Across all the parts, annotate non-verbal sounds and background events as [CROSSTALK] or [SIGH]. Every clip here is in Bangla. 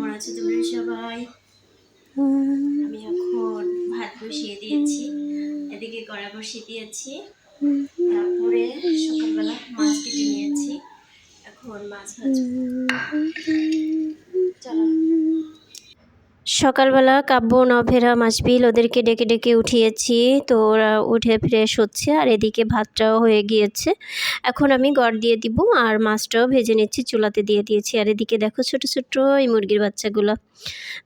কেমন আছো তোমরা সবাই। আমি এখন ভাত বসিয়ে দিয়েছি, এদিকে কড়া বসিয়ে দিয়েছি। তারপরে সকালবেলা মাছ কেটে নিয়েছি। এখন মাছ চলো সকালবেলা কাব্য নভেরা মাছবিল ওদেরকে ডেকে ডেকে উঠিয়েছি। তো ওরা উঠে ফ্রেশ হচ্ছে আর এদিকে ভাতটাও হয়ে গিয়েছে। এখন আমি গড় দিয়ে দিব আর মাছটাও ভেজে নিচ্ছি, চুলাতে দিয়ে দিয়েছি। আর এদিকে দেখো ছোট ছোট এই মুরগির বাচ্চাগুলো।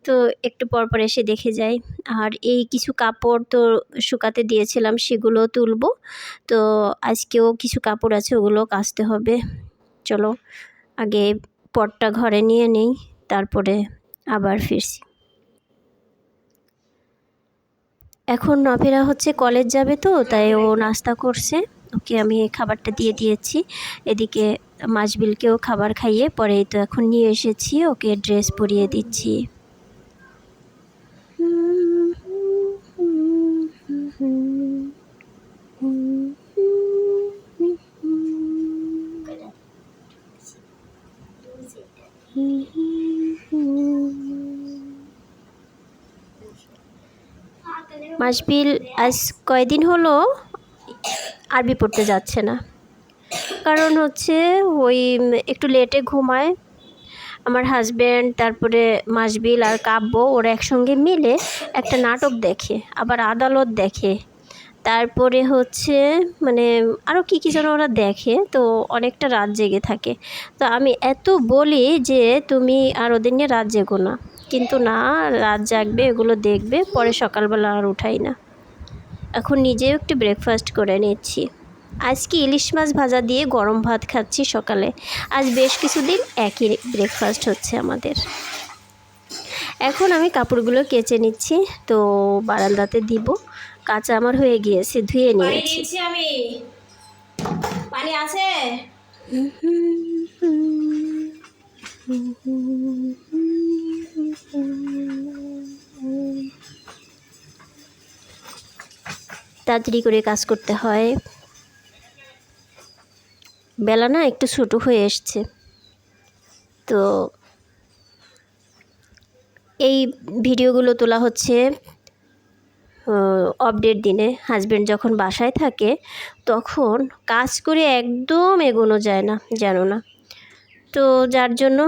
তো একটু পর পর এসে দেখে যাই। আর এই কিছু কাপড় তো শুকাতে দিয়েছিলাম, সেগুলো তুলবো। তো আজকেও কিছু কাপড় আছে, ওগুলো কাচতে হবে। চলো আগে পটটা ঘরে নিয়ে নেই, তারপরে আবার ফিরছি। এখন নভেরা হচ্ছে কলেজ যাবে তো, তাই ও নাস্তা করছে। ওকে আমি খাবারটা দিয়ে দিয়েছি। এদিকে মাছবিলকেও খাবার খাইয়ে পরে তো এখন নিয়ে এসেছি, ওকে ড্রেস পরিয়ে দিচ্ছি। মাসবিল, আজ কয়দিন হলো আরবি পড়তে যাচ্ছে না। কারণ হচ্ছে ওই একটু লেটে ঘুমায়। আমার হাজব্যান্ড তারপরে মাসবিল আর কাব্য, ওরা একসঙ্গে মিলে একটা নাটক দেখে, আবার আদালত দেখে। তারপরে হচ্ছে মানে আরও কী কী যেন ওরা দেখে, তো অনেকটা রাত জেগে থাকে। তো আমি এত বলি যে তুমি আর ওদের নিয়ে রাত জেগো না। কিন্তু না রাত জাগবে এগুলো দেখবে পরে সকালবেলা আর উঠাই না। এখন নিজেও একটু ব্রেকফাস্ট করে নিচ্ছি। আজকে ইলিশ মাছ ভাজা দিয়ে গরম ভাত খাচ্ছি সকালে। আজ বেশ কিছুদিন একই ব্রেকফাস্ট হচ্ছে আমাদের। এখন আমি কাপড়গুলো কেচে নিচ্ছি তো বারান্দাতে দিব। কাঁচা আমার হয়ে গিয়েছে ধুয়ে নিয়েছি। আমি। পানি আছে? তাড়াতাড়ি করে কাজ করতে হয়। বেলা না একটু ছোটো হয়ে এসছে। তো এই ভিডিওগুলো তোলা হচ্ছে আপডেট দিনে। হাজব্যান্ড যখন বাসায় থাকে, তখন কাজ করে একদম এগোনো যায় না, জানো না। তো যার জন্য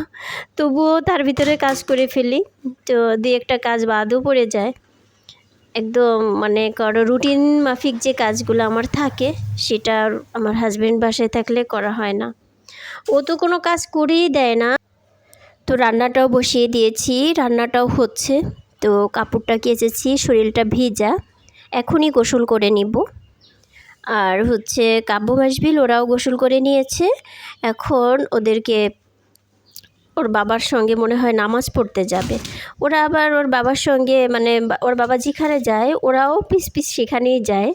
[LAUGHS] তবুও তার ভিতরে কাজ করে ফেলি। তো দু একটা কাজ বাদও পড়ে যায়। একদম মানে কারও রুটিন মাফিক যে কাজগুলো আমার থাকে, সেটা আমার হাজব্যান্ড বাসায় থাকলে করা হয় না। ও তো কোনো কাজ করেই দেয় না। তো রান্নাটাও বসিয়ে দিয়েছি, রান্নাটাও হচ্ছে। তো কাপড়টা কেচেছি, শরীরটা ভিজা। এখনই গোসল করে নিব। আর হচ্ছে কাব্য বাসবিল ওরাও গোসল করে নিয়েছে। এখন ওদেরকে ওর বাবার সঙ্গে মনে হয় নামাজ পড়তে যাবে। ওরা আবার ওর বাবার সঙ্গে মানে ওর বাবা যেখানে যায়, ওরাও পিস পিস সেখানেই যায়।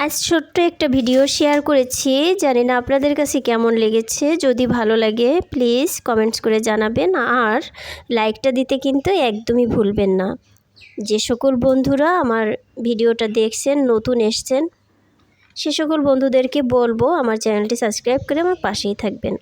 আজ ছোট্ট একটা ভিডিও শেয়ার করেছি, জানি না আপনাদের কাছে কেমন লেগেছে। যদি ভালো লাগে প্লিজ কমেন্টস করে জানাবেন। আর লাইকটা দিতে কিন্তু একদমই ভুলবেন না। যে সকল বন্ধুরা আমার ভিডিওটা দেখছেন, নতুন এসছেন সে সকল বন্ধুদেরকে বলব আমার চ্যানেলটি সাবস্ক্রাইব করে আমার পাশেই থাকবেন।